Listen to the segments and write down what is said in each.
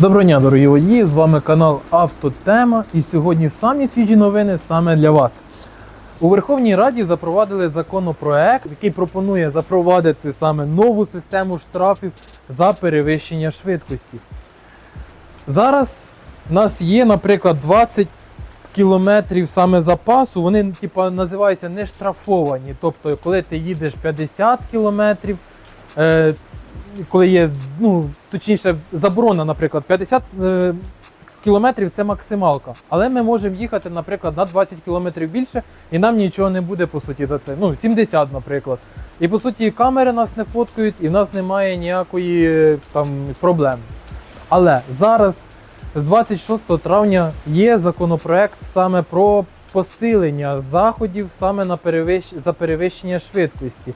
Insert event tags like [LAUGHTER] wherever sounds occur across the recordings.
Доброго дня, дорогі водії! З вами канал Автотема. І сьогодні самі свіжі новини саме для вас. У Верховній Раді запровадили законопроект, який пропонує запровадити саме нову систему штрафів за перевищення швидкості. Зараз в нас є, наприклад, 20 кілометрів саме запасу, вони типу, називаються не штрафовані. Тобто, коли ти їдеш 50 кілометрів, е, коли є, ну, точніше, заборона, наприклад, 50 е, кілометрів це максималка. Але ми можемо їхати, наприклад, на 20 кілометрів більше, і нам нічого не буде по суті за це. Ну, 70, наприклад. І по суті, камери нас не фоткають, і в нас немає ніякої е, там проблем. Але зараз, з 26 травня, є законопроект саме про посилення заходів саме на перевищ... за перевищення швидкості.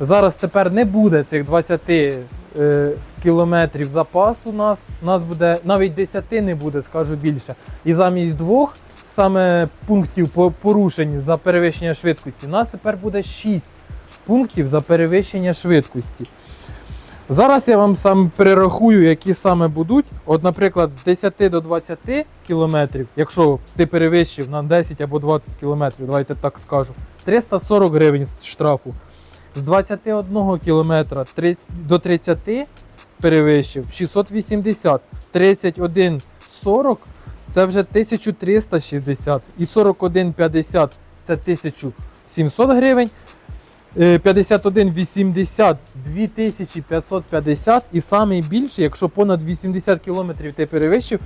Зараз тепер не буде цих 20 е, кілометрів запасу у нас. У нас буде навіть 10 не буде, скажу більше. І замість двох саме пунктів по порушень за перевищення швидкості, у нас тепер буде 6 пунктів за перевищення швидкості. Зараз я вам сам перерахую, які саме будуть. От, наприклад, з 10 до 20 кілометрів, якщо ти перевищив на 10 або 20 кілометрів, давайте так скажу, 340 гривень штрафу. З 21 кілометра 30 до 30 перевищив 680, 31 40 це вже 1360 і 41,50 це 1700 гривень. Е, 51,80 2550 і найбільший, якщо понад 80 кілометрів ти перевищив,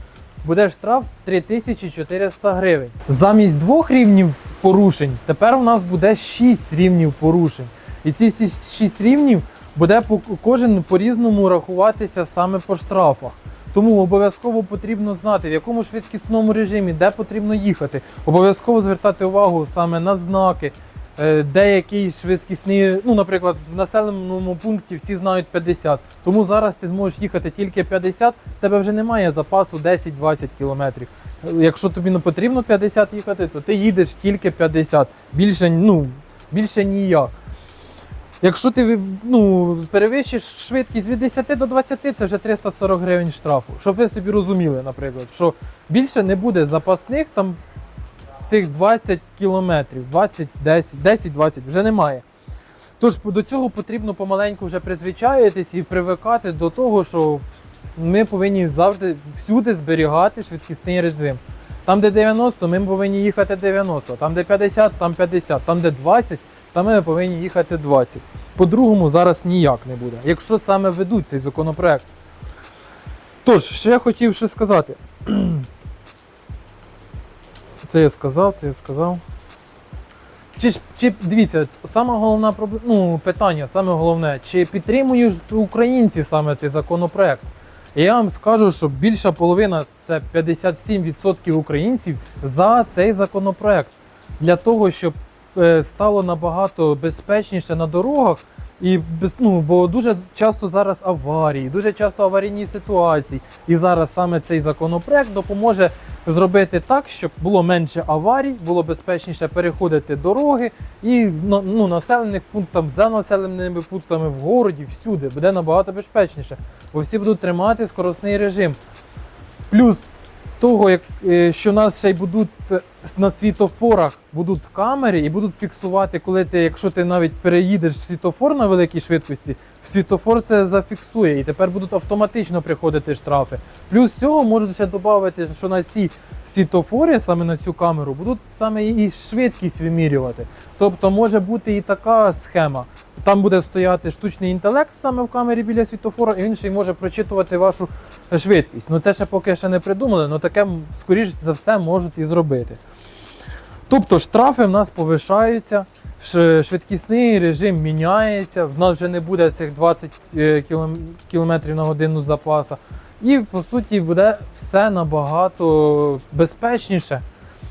буде штраф 3400 гривень. Замість двох рівнів порушень тепер у нас буде 6 рівнів порушень. І ці 6 рівнів буде кожен по-різному рахуватися саме по штрафах. Тому обов'язково потрібно знати, в якому швидкісному режимі, де потрібно їхати. Обов'язково звертати увагу саме на знаки, е, деякий швидкісний, ну, наприклад, в населеному пункті всі знають 50. Тому зараз ти зможеш їхати тільки 50, в тебе вже немає запасу 10-20 кілометрів. Якщо тобі не потрібно 50 їхати, то ти їдеш тільки 50. Більше, ну, більше ніяк. Якщо ти ну, перевищиш швидкість від 10 до 20, це вже 340 гривень штрафу. Щоб ви собі розуміли, наприклад, що більше не буде запасних там цих 20 кілометрів, 20, 10, 10, 20, вже немає. Тож до цього потрібно помаленьку вже призвичаїтись і привикати до того, що ми повинні завжди всюди зберігати швидкісний режим. Там, де 90, ми повинні їхати 90, там, де 50, там 50, там, де 20, там ми повинні їхати 20. По-другому зараз ніяк не буде, якщо саме ведуть цей законопроект. Тож, ще я хотів що сказати. [CLEARS THROAT] Це я сказав, це я сказав. Чи чи дивіться, саме проблема, ну, питання, саме головне, чи підтримують українці саме цей законопроект? Я вам скажу, що більша половина це 57% українців за цей законопроект для того, щоб стало набагато безпечніше на дорогах. І ну, бо дуже часто зараз аварії, дуже часто аварійні ситуації. І зараз саме цей законопроект допоможе зробити так, щоб було менше аварій, було безпечніше переходити дороги і ну, населених пунктах за населеними пунктами в городі, всюди буде набагато безпечніше, бо всі будуть тримати скоростний режим. Плюс того, як, е, що нас ще й будуть е, на світофорах будуть камери і будуть фіксувати, коли ти, якщо ти навіть переїдеш в світофор на великій швидкості, в світофор це зафіксує і тепер будуть автоматично приходити штрафи. Плюс цього можуть ще додати, що на ці світофори, саме на цю камеру, будуть саме і швидкість вимірювати. Тобто може бути і така схема. Там буде стояти штучний інтелект саме в камері біля світофора, і він ще й може прочитувати вашу швидкість. Ну це ще поки ще не придумали, але таке, скоріш за все, можуть і зробити. Тобто штрафи в нас повишаються, швидкісний режим міняється, в нас вже не буде цих 20 е, км на годину запаса. І по суті буде все набагато безпечніше.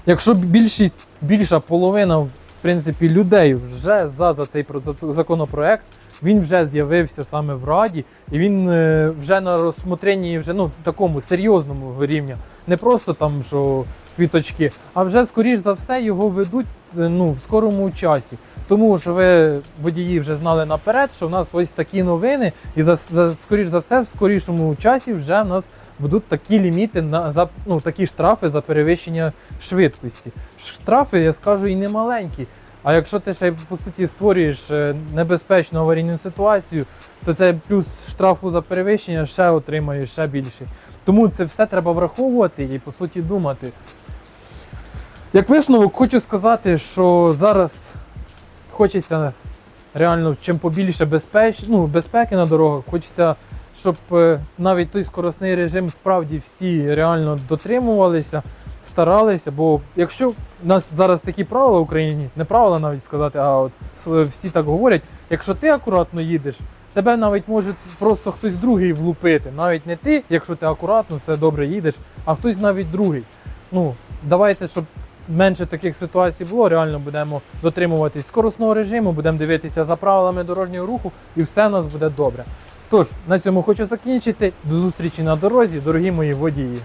Якщо більшість, більша половина в принципі, людей вже за, за цей про- законопроект, він вже з'явився саме в Раді, і він е, вже на розсмотренні вже ну, такому серйозному рівня. Не просто там, що квіточки, а вже скоріш за все його ведуть е, ну, в скорому часі. Тому що ви водії вже знали наперед, що в нас ось такі новини, і за, за скоріш за все, в скорішому часі вже в нас будуть такі ліміти на за ну, такі штрафи за перевищення швидкості. Штрафи, я скажу, і не маленькі. А якщо ти ще по суті створюєш е, небезпечну аварійну ситуацію, то це плюс штрафу за перевищення ще отримаєш ще більше. Тому це все треба враховувати і по суті думати. Як висновок, хочу сказати, що зараз хочеться реально чим побільше безпеч... ну, безпеки на дорогах. Хочеться, щоб е, навіть той скоросний режим справді всі реально дотримувалися, старалися. Бо якщо у нас зараз такі правила в Україні, не правила навіть сказати, а от всі так говорять, якщо ти акуратно їдеш, тебе навіть може просто хтось другий влупити. Навіть не ти, якщо ти акуратно, все добре їдеш, а хтось навіть другий. Ну, давайте, щоб менше таких ситуацій було, реально будемо дотримуватись скоросного режиму, будемо дивитися за правилами дорожнього руху, і все у нас буде добре. Тож, на цьому хочу закінчити. До зустрічі на дорозі, дорогі мої водії.